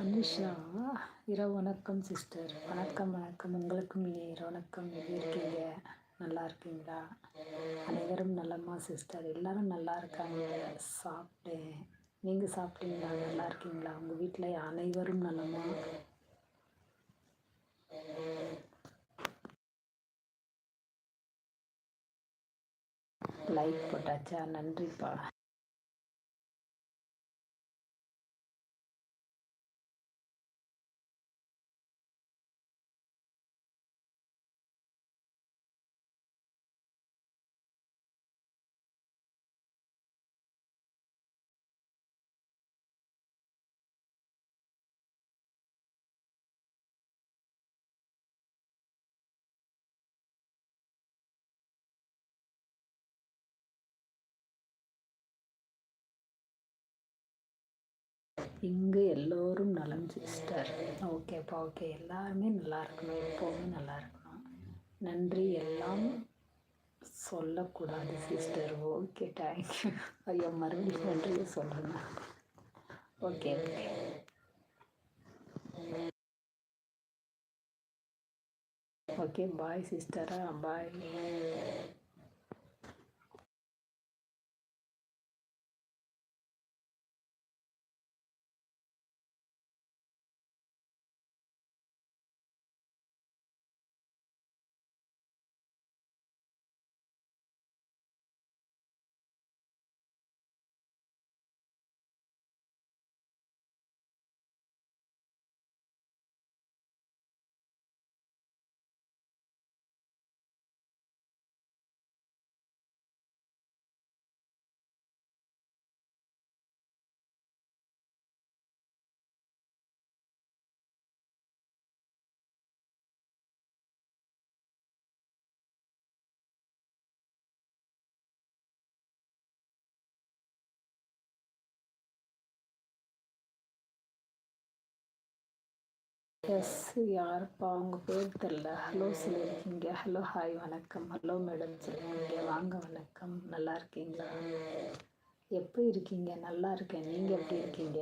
அனுஷா இரவு வணக்கம் சிஸ்டர் வணக்கம் வணக்கம். உங்களுக்கும் இரவு வணக்கம். எப்படி இருக்கீங்க? நல்லா இருக்கீங்களா? அனைவரும் நல்லம்மா சிஸ்டர் எல்லாரும் நல்லா இருக்காங்க. சாப்பிட்டேன் நீங்கள் சாப்பிட்டீங்களா? நல்லா இருக்கீங்களா? உங்கள் வீட்டில் அனைவரும் நல்லம்மா லைக் போட்டாச்சா? நன்றிப்பா. இங்கே எல்லோரும் நலம் சிஸ்டர். ஓகேப்பா ஓகே எல்லாருமே நல்லா இருக்கணும். எப்போவுமே நல்லா இருக்கணும். நன்றி. எல்லாம் சொல்லக்கூடாது சிஸ்டர். ஓகே தேங்க்யூ ஐயோ மறுபடியும் நன்றியை சொல்லுங்க ஓகே ஓகே ஓகே பாய் சிஸ்டரா பாய் எஸ் யாருப்பா? உங்கள் பேர் தெரில ஹலோ சொல்லியிருக்கீங்க. ஹலோ ஹாய் வணக்கம். ஹலோ மேடம் சொல்லியிருக்கீங்க. வாங்க வணக்கம். நல்லா இருக்கீங்களா? எப்போ இருக்கீங்க? நல்லா இருக்கேன். நீங்கள் எப்படி இருக்கீங்க?